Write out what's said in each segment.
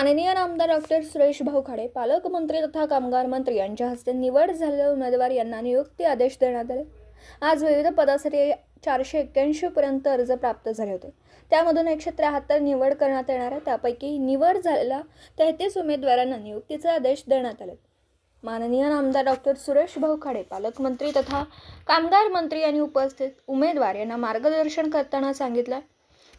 माननीय नामदार डॉक्टर सुरेश भाऊ खाडे पालकमंत्री तथा कामगार मंत्री यांच्या हस्ते निवड झालेल्या उमेदवार यांना नियुक्ती आदेश देण्यात आले. आज विविध पदासाठी चारशे एक्क्याऐंशी पर्यंत अर्ज प्राप्त झाले होते. त्यामधून एकशे त्र्याहत्तर निवड करण्यात येणार आहे. त्यापैकी निवड झालेल्या तेहतीस उमेदवारांना नियुक्तीचे आदेश देण्यात आले. माननीय नामदार डॉक्टर सुरेश भाऊ खाडे पालकमंत्री तथा कामगार मंत्री यांनी उपस्थित उमेदवार यांना मार्गदर्शन करताना सांगितलं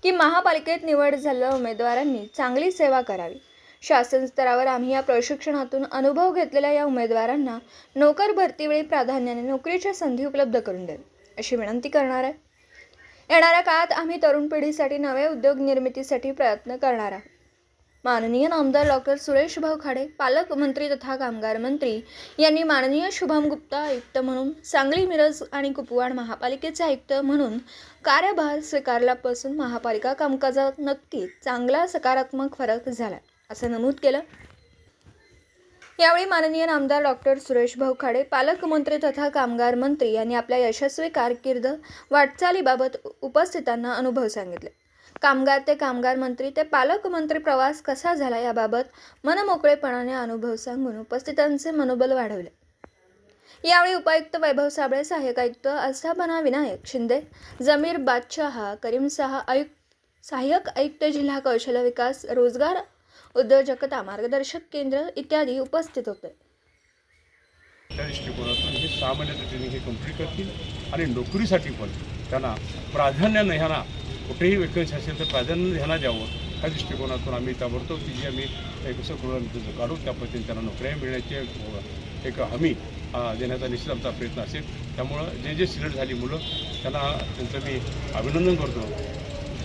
की महापालिकेत निवड झालेल्या उमेदवारांनी चांगली सेवा करावी. शासन स्तरावर आम्ही या प्रशिक्षणातून अनुभव घेतलेल्या या उमेदवारांना नोकर भरतीवेळी प्राधान्याने नोकरीच्या संधी उपलब्ध करून देऊ अशी विनंती करणार आहे. येणाऱ्या काळात आम्ही तरुण पिढीसाठी नवे उद्योग निर्मितीसाठी प्रयत्न करणार आहोत. माननीय नामदार डॉक्टर सुरेश भाऊ खाडे पालकमंत्री तथा कामगार मंत्री यांनी माननीय शुभम गुप्ता आयुक्त म्हणून सांगली मिरज आणि कुपवाड महापालिकेचे आयुक्त म्हणून कार्यभार स्वीकारल्यापासून महापालिका कामकाजात नक्की चांगला सकारात्मक फरक झाला असं नमूद केलं. यावेळी माननीय आमदार डॉक्टर सुरेश भाऊ खाडे पालकमंत्री तथा कामगार मंत्री यांनी आपल्या यशस्वी कारकीर्द वाटचालीबाबत उपस्थितांना अनुभव सांगितले. कामगार ते कामगार मंत्री ते पालकमंत्री प्रवास कसा झाला याबाबत मनमोकळेपणाने अनुभव सांगून उपस्थितांचे मनोबल वाढवले. यावेळी उपायुक्त वैभव साबळे सहाय्यक आयुक्त आस्थापना विनायक शिंदे जमीर बादशहा करीम सहा आयुक्त सहाय्यक आयुक्त जिल्हा कौशल्य विकास रोजगार उद्योजकता मार्गदर्शक केंद्र इत्यादी उपस्थित होते. त्या दृष्टिकोनातून हे सहा ट्रेनिंग हे कंप्लीट करतील आणि नोकरीसाठी पण त्यांना प्राधान्यानं ह्यांना कुठेही वेकन्सी असेल तर प्राधान्य ह्यांना द्यावं. ह्या दृष्टिकोनातून आम्ही ताबडतोब की जी आम्ही एक कसं काढू त्या पद्धतीने त्यांना नोकऱ्या मिळण्याची एक- हमी देण्याचा निश्चित आमचा प्रयत्न असेल. त्यामुळं जे जे सिलेक्ट झाली मुलं त्यांना त्यांचं मी अभिनंदन करतो.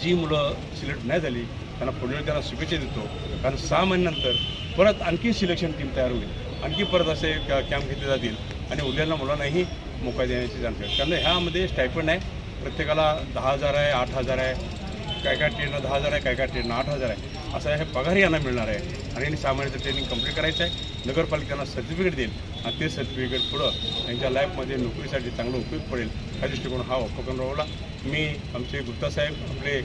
जी मुलं सिलेक्ट नाही झाली त्यांना पुढे त्यांना शुभेच्छा देतो. कारण सहा महिन्यानंतर परत आणखी सिलेक्शन टीम तयार होईल. आणखी परत असे कॅम्प घेतले जातील. आणि उद्याला मुलांनाही मोका देण्याची जाणकारी कारण ह्यामध्ये स्टायपंड आहे. प्रत्येकाला दहा हजार आहे आठ हजार आहे. काय काय ट्रेनला दहा हजार आहे काय काय ट्रेनला आठ हजार आहे. असं हे पगारही यांना मिळणार आहे. आणि यांनी सहा महिन्याचं ट्रेनिंग कंप्लीट करायचं आहे. नगरपालिकांना सर्टिफिकेट देईल. आणि ते सर्टिफिकेट पुढं त्यांच्या लाईफमध्ये नोकरीसाठी चांगला उपयोग पडेल. ह्या दृष्टिकोन हा उपक्रम राबवला. मी आमचे गुप्तासाहेब आपले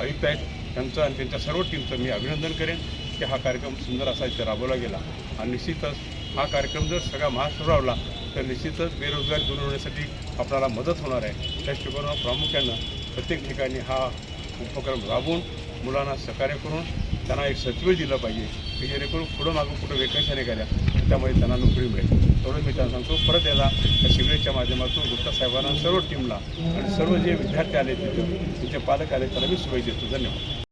आयुक्त आहेत. त्यांचं आणि त्यांच्या सर्व टीमचं मी अभिनंदन करेन. की हा कार्यक्रम सुंदर असा इथे राबवला गेला. आणि निश्चितच हा कार्यक्रम जर सगळा महाराष्ट्र राबला तर निश्चितच बेरोजगारी दूर होण्यासाठी आपल्याला मदत होणार आहे. त्या दृष्टिकोनावर प्रामुख्यानं प्रत्येक ठिकाणी हा उपक्रम राबवून मुलांना सहकार्य करून त्यांना एक सचिव दिलं पाहिजे की जेणेकरून पुढं मागून कुठं वेकन्सी निघाल्या त्यामुळे त्यांना नोकरी मिळेल. तेवढं मी त्यांना सांगतो. परत याला या शिबिराच्या माध्यमातून गुप्ता साहेबांना सर्व टीमला आणि सर्व जे विद्यार्थी आले तिथे त्यांचे पालक आले त्याला मी शुभेच्छा देतो. धन्यवाद.